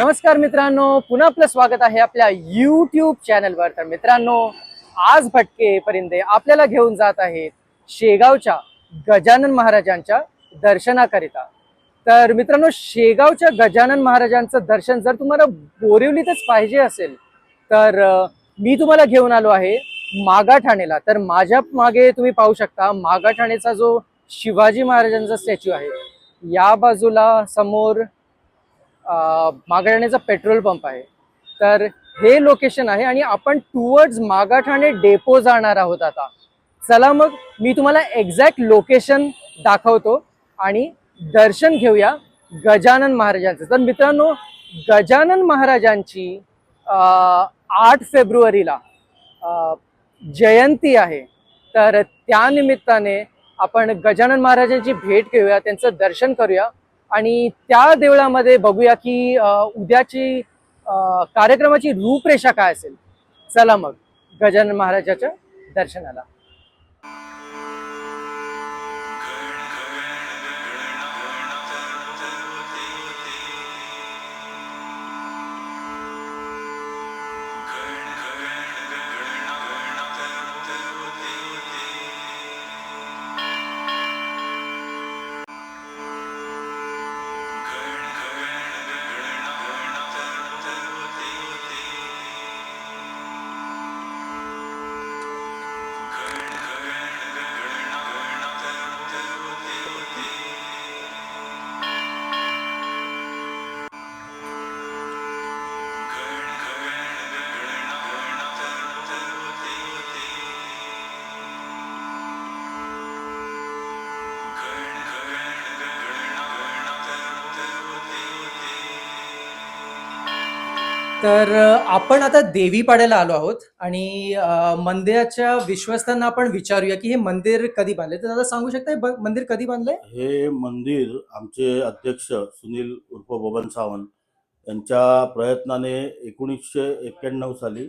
नमस्कार मित्रांनो पुन्हा आपलं स्वागत आहे आपल्या यूट्यूब चॅनलवर तर मित्रांनो आज भटके परिंदे आपल्याला घेऊन जात आहेत शेगावच्या गजानन महाराजांच्या दर्शनाकरिता. तर मित्रांनो शेगावच्या गजानन महाराजांचं दर्शन जर तुम्हाला बोरिवलीतच पाहिजे असेल तर मी तुम्हाला घेऊन आलो आहे मागाठाणेला तर माझ्या मागे तुम्ही पाहू शकता मागाठाणेचा जो शिवाजी महाराजांचा स्टॅच्यू आहे या बाजूला समोर मागाठाण्याचा पेट्रोल पंप आहे. तर हे लोकेशन आहे आणि आपण टुवर्ड्स मागाठाणे डेपो जाणार आहोत आता. चला मग मी तुम्हाला एक्झॅक्ट लोकेशन दाखवतो आणि दर्शन घेऊया गजानन महाराजांचं. तर मित्रांनो गजानन महाराजांची आठ फेब्रुवारीला जयंती आहे. तर त्यानिमित्ताने आपण गजानन महाराजांची भेट घेऊया त्यांचं दर्शन करूया. आणि त्या देवळामध्ये बघूया की उद्याची कार्यक्रमाची रूपरेषा काय असेल. चला मग गजानन महाराजाच्या दर्शनाला. तर आपण आता देवीपाड्याला आलो आहोत आणि मंदिराच्या विश्वस्तांना आपण विचारूया की हे मंदिर कधी बांधले तर दादा सांगू शकता मंदिर कधी बांधलंय? हे मंदिर आमचे अध्यक्ष सुनील उर्फ बबन सावंत यांच्या प्रयत्नाने एकोणीसशे एक्क्याण्णव साली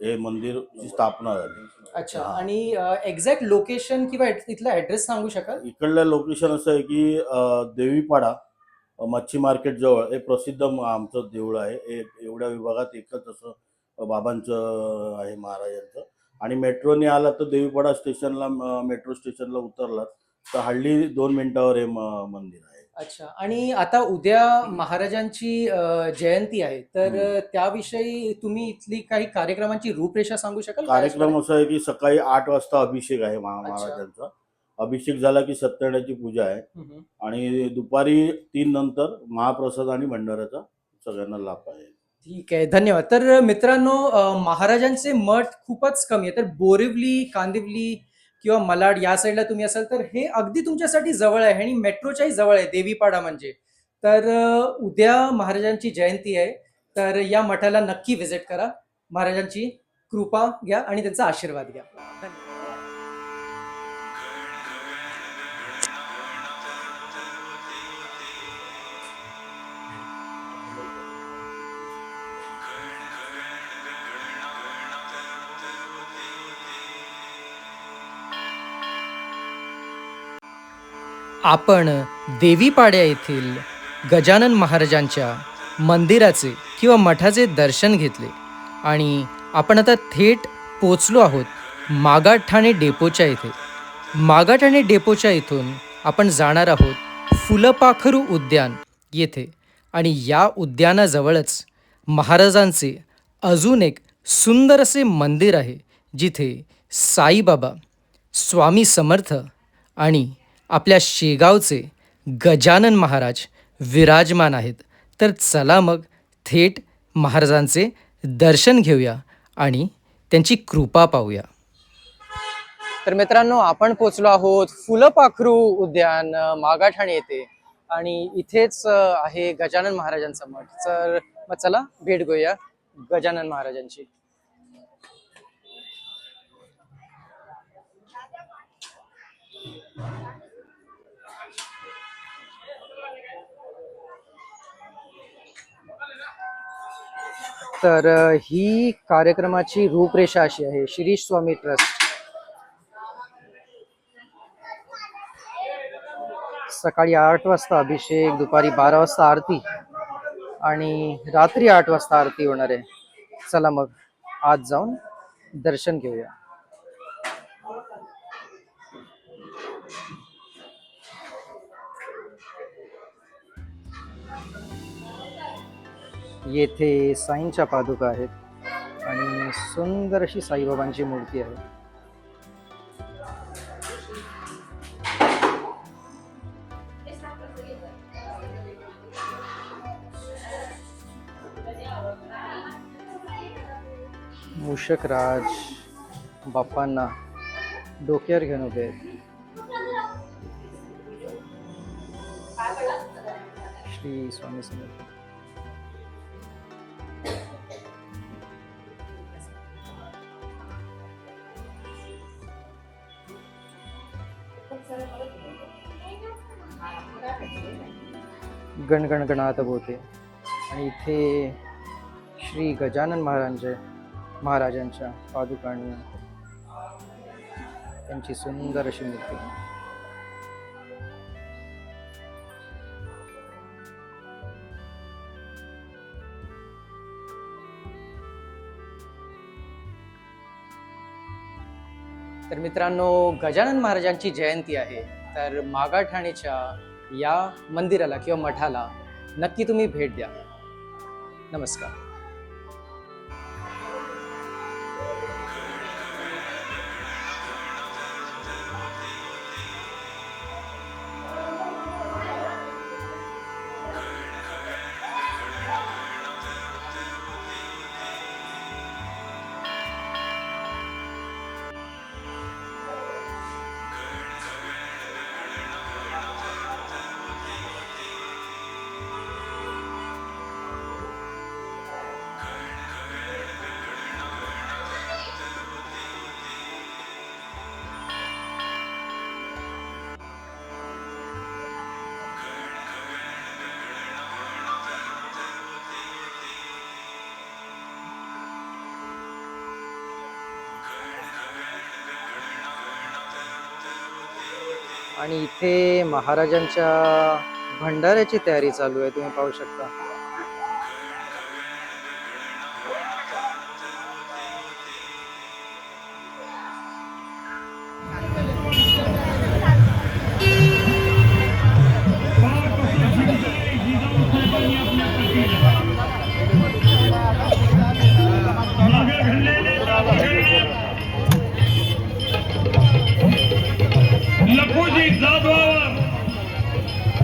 हे मंदिरची स्थापना झाली. अच्छा. आणि एक्झॅक्ट लोकेशन किंवा इथला ऍड्रेस सांगू शकाल? इकडलं लोकेशन असं आहे की देवीपाडा मच्छी मार्केट जवळ हे प्रसिद्ध आमचं देऊळ आहे. हे एवढ्या विभागात एकच असं बाबांचं आहे महाराजांचं. आणि मेट्रोने आला तर देवीपाडा स्टेशनला मेट्रो स्टेशनला उतरलात तर हल्ली दोन मिनिटावर हे मंदिर आहे. अच्छा. आणि आता उद्या महाराजांची जयंती आहे. तर त्याविषयी तुम्ही इथली काही कार्यक्रमांची रूपरेषा सांगू शकाल? कार्यक्रम असा आहे की सकाळी आठ वाजता अभिषेक आहे. महाराजांचा. अभिषेक झाला की सत्यनारायणाची पूजा आहे. आणि दुपारी तीन नंतर महाप्रसाद आणि भंडाऱ्याचा सगळ्यांना लाभ आहे. ठीक आहे धन्यवाद. तर मित्रांनो महाराजांचे मठ खूपच कमी आहे. तर बोरिवली कांदिवली किंवा मलाड या साईडला तुम्ही असाल तर हे अगदी तुमच्यासाठी जवळ आहे आणि मेट्रोच्याही जवळ आहे देवीपाडा म्हणजे. तर उद्या महाराजांची जयंती आहे. तर या मठाला नक्की व्हिजिट करा. महाराजांची कृपा घ्या आणि त्यांचा आशीर्वाद घ्या. धन्यवाद. आपण देवीपाड्या येथील गजानन महाराजांच्या मंदिराचे किंवा मठाचे दर्शन घेतले. आणि आपण आता थेट पोचलो आहोत मागाठाणे डेपोच्या इथे. मागाठाणे डेपोच्या इथून आपण जाणार आहोत फुलपाखरू उद्यान येथे. आणि या उद्यानाजवळच महाराजांचे अजून एक सुंदर असे मंदिर आहे जिथे साईबाबा स्वामी समर्थ आणि आपल्या शेगावचे गजानन महाराज विराजमान आहेत. तर चला मग थेट महाराजांचे दर्शन घेऊया आणि त्यांची कृपा पाहूया. तर मित्रांनो आपण पोचलो आहोत फुलपाखरू उद्यान मागाठाणे येथे. आणि इथेच आहे गजानन महाराजांचा मठ. तर मग चला भेट घेऊया गजानन महाराजांची. तर ही कार्यक्रमाची रूपरेषा अशी आहे शिरीष स्वामी ट्रस्ट. सकाळी आठ वाजता अभिषेक दुपारी बारा वाजता आरती आणि रात्री आठ वाजता आरती होणार आहे. चला मग आज जाऊन दर्शन घेऊया. येथे साईंच्या पादुका आहेत आणि सुंदर अशी साईबाबांची मूर्ती आहे. मूषक राज बाप्पांना डोक्यावर घेऊन उभे आहेत. श्री स्वामी समर्थ. गणगणगणात होते आणि इथे श्री गजानन महाराज महाराजांच्या पादुकांनी त्यांची सुंदर अशी मूर्ती. तर मित्रांनो गजानन महाराजांची जयंती आहे. तर मागाठाणेच्या या मंदिराला किंवा मठाला नक्की तुम्ही भेट द्या. नमस्कार. आणि इथे महाराजांच्या भंडाऱ्याची तयारी चालू आहे तुम्ही पाहू शकता.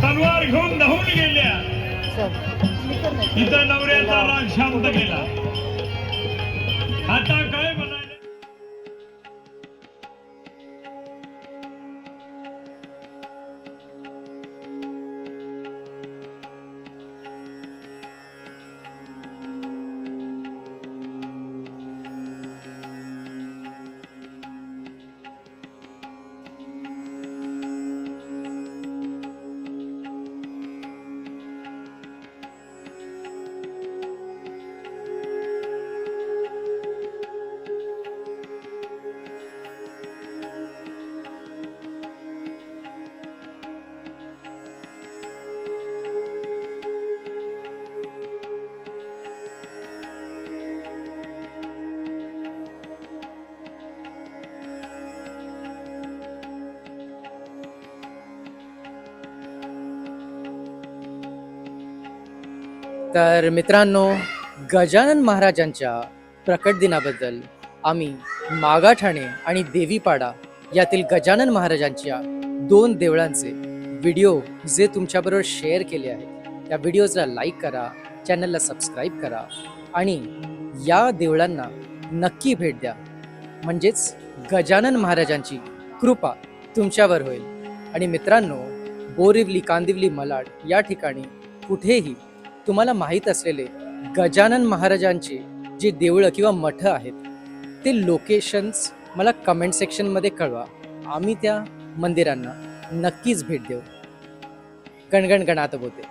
तलवार घेऊन धावून गेल्या. इथं नवऱ्याचा राग शांत केला. आता काय तर मित्रांनो गजानन महाराजांच्या प्रकट दिनाबद्दल आम्ही मागाठाणे आणि देवीपाडा यातील गजानन महाराजांच्या दोन देवळांचे व्हिडिओ जे तुमच्याबरोबर शेअर केले आहेत त्या व्हिडिओजला लाईक करा चॅनलला सबस्क्राईब करा आणि या देवळांना नक्की भेट द्या. म्हणजेच गजानन महाराजांची कृपा तुमच्यावर होईल. आणि मित्रांनो बोरिवली कांदिवली मलाड या ठिकाणी कुठेही तुम्हाला माहीत असलेले गजानन महाराजांचे जे देवळं किंवा मठ आहेत ते लोकेशन्स मला कमेंट सेक्शनमध्ये कळवा. आम्ही त्या मंदिरांना नक्कीच भेट देऊ. गणगण गणात होते